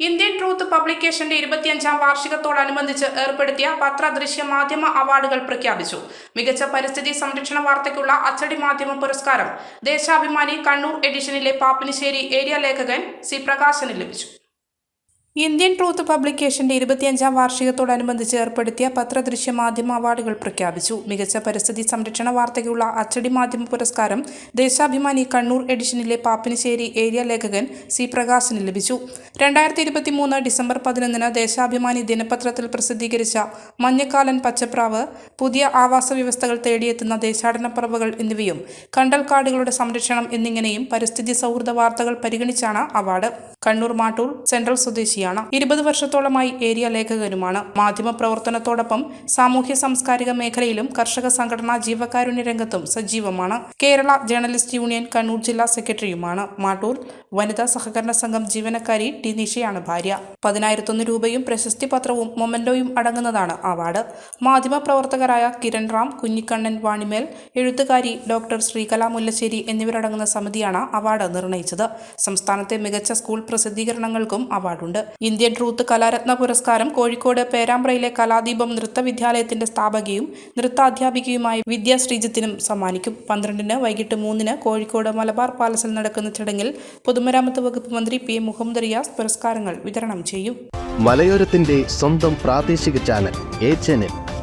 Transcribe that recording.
Indian truth പബ്ലിക്കേഷന്റെ ഇരുപത്തിയഞ്ചാം വാർഷികത്തോടനുബന്ധിച്ച് ഏർപ്പെടുത്തിയ പത്ര ദൃശ്യ മാധ്യമ അവാർഡുകൾ പ്രഖ്യാപിച്ചു. മികച്ച പരിസ്ഥിതി സംരക്ഷണ വാർത്തയ്ക്കുള്ള അച്ചടി മാധ്യമ പുരസ്കാരം ദേശാഭിമാനി കണ്ണൂർ എഡിഷനിലെ പാപ്പിനിശ്ശേരി ഏരിയ ലേഖകൻ സി പ്രകാശന് ലഭിച്ചു. ഇന്ത്യൻ ട്രൂത്ത് പബ്ലിക്കേഷന്റെ ഇരുപത്തിയഞ്ചാം വാർഷികത്തോടനുബന്ധിച്ച് ഏർപ്പെടുത്തിയ പത്രദൃശ്യ മാധ്യമ അവാർഡുകൾ പ്രഖ്യാപിച്ചു. മികച്ച പരിസ്ഥിതി സംരക്ഷണ വാർത്തയ്ക്കുള്ള അച്ചടി മാധ്യമ പുരസ്കാരം ദേശാഭിമാനി കണ്ണൂർ എഡിഷനിലെ പാപ്പിനിശ്ശേരി ഏരിയ ലേഖകൻ സി പ്രകാശിന് ലഭിച്ചു. രണ്ടായിരത്തി ഇരുപത്തി മൂന്ന് ഡിസംബർ പതിനൊന്നിന് ദേശാഭിമാനി ദിനപത്രത്തിൽ പ്രസിദ്ധീകരിച്ച മഞ്ഞക്കാലൻ പച്ചപ്രാവ് പുതിയ ആവാസ വ്യവസ്ഥകൾ തേടിയെത്തുന്ന ദേശാടന പറവുകൾ എന്നിവയും കണ്ടൽക്കാടുകളുടെ സംരക്ഷണം എന്നിങ്ങനെയും പരിസ്ഥിതി സൗഹൃദ വാർത്തകൾ പരിഗണിച്ചാണ് അവാർഡ്. കണ്ണൂർ മാട്ടൂർ സെൻട്രൽ സ്വദേശിയാണ് ഇരുപത് വർഷത്തോളമായി ഏരിയ ലേഖകനുമാണ്. മാധ്യമ പ്രവർത്തനത്തോടൊപ്പം സാമൂഹ്യ സാംസ്കാരിക മേഖലയിലും കർഷക സംഘടനാ ജീവകാരുണ്യ രംഗത്തും സജീവമാണ്. കേരള ജേർണലിസ്റ്റ് യൂണിയൻ കണ്ണൂർ ജില്ലാ സെക്രട്ടറിയുമാണ്. മാട്ടൂർ വനിതാ സഹകരണ സംഘം ജീവനക്കാരി ടി നിഷയാണ് ഭാര്യ. പതിനായിരത്തൊന്ന് രൂപയും പ്രശസ്തി പത്രവും മൊമന്റോയും അടങ്ങുന്നതാണ് അവാർഡ്. മാധ്യമ പ്രവർത്തകരായ കിരൺ റാം കുഞ്ഞിക്കണ്ണൻ വാണിമേൽ എഴുത്തുകാരി ഡോക്ടർ ശ്രീകല മുല്ലശ്ശേരി എന്നിവരടങ്ങുന്ന സമിതിയാണ് അവാർഡ് നിർണയിച്ചത്. സംസ്ഥാനത്തെ മികച്ച സ്കൂൾ പ്രസിദ്ധീകരണങ്ങൾക്കും അവാർഡുണ്ട്. ഇന്ത്യൻ ട്രൂത്ത് കലാരത്ന പുരസ്കാരം കോഴിക്കോട് പേരാമ്പ്രയിലെ കലാദീപം നൃത്ത വിദ്യാലയത്തിന്റെ സ്ഥാപകയും നൃത്താധ്യാപികയുമായ വിദ്യാ ശ്രീജിത്തിനും സമ്മാനിക്കും. പന്ത്രണ്ടിന് വൈകിട്ട് മൂന്നിന് കോഴിക്കോട് മലബാർ പാലസിൽ നടക്കുന്ന ചടങ്ങിൽ പൊതുമരാമത്ത് വകുപ്പ് മന്ത്രി പി മുഹമ്മദ് റിയാസ് പുരസ്കാരങ്ങൾ വിതരണം ചെയ്യും. മലയോരത്തിന്റെ സ്വന്തം പ്രാദേശിക ചാനൽ ചാനൽ.